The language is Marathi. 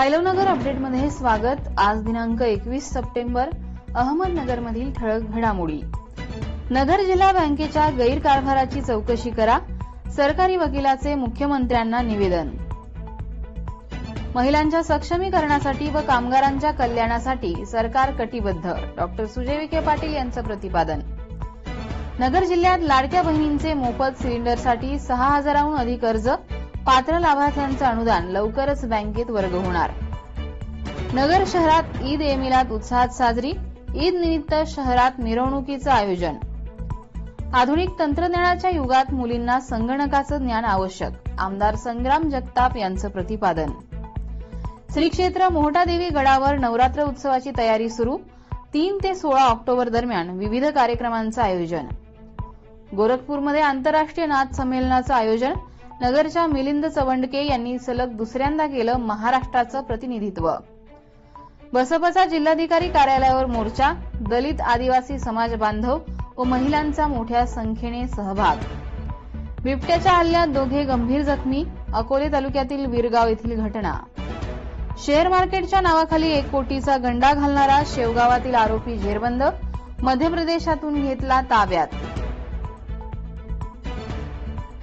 आयलवनगर अपडेटमध्ये स्वागत. आज दिनांक एकवीस सप्टेंबर अहमदनगरमधील ठळक घडामोडी. नगर जिल्हा बँकेच्या गैरकारभाराची चौकशी करा सरकारी वकिलाचे मुख्यमंत्र्यांना निवेदन. महिलांच्या सक्षमीकरणासाठी व कामगारांच्या कल्याणासाठी सरकार कटिबद्ध. डॉक्टर सुजय विखे पाटील यांचं प्रतिपादन. नगर जिल्ह्यात लाडक्या बहिणींचे मोफत सिलेंडरसाठी सहा हजाराहून अधिक अर्ज पात्र लाभार्थ्यांचं अनुदान लवकरच बँकेत वर्ग होणार. नगर शहरात ईद ए मिलाद उत्साहात साजरी ईद निमित्त शहरात मिरवणुकीचं आयोजन. आधुनिक तंत्रज्ञानाच्या युगात मुलींना संगणकाचं ज्ञान आवश्यक आमदार संग्राम जगताप यांचं प्रतिपादन. श्री क्षेत्र मोहटादेवी गडावर नवरात्र उत्सवाची तयारी सुरू तीन ते सोळा ऑक्टोबर दरम्यान विविध कार्यक्रमांचं आयोजन. गोरखपूरमध्ये आंतरराष्ट्रीय नाथ संमेलनाचं आयोजन नगरच्या मिलिंद चवंडके यांनी सलग दुसऱ्यांदा केलं महाराष्ट्राचं प्रतिनिधित्व. बसपचा जिल्हाधिकारी कार्यालयावर मोर्चा दलित आदिवासी समाज बांधव व महिलांचा मोठ्या संख्येने सहभाग. बिबट्याच्या हल्ल्यात दोघे गंभीर जखमी अकोले तालुक्यातील वीरगाव येथील घटना. शेअर मार्केटच्या नावाखाली एक कोटीचा गंडा घालणारा शेवगावातील आरोपी झेरबंद मध्य प्रदेशातून घेतला ताब्यात.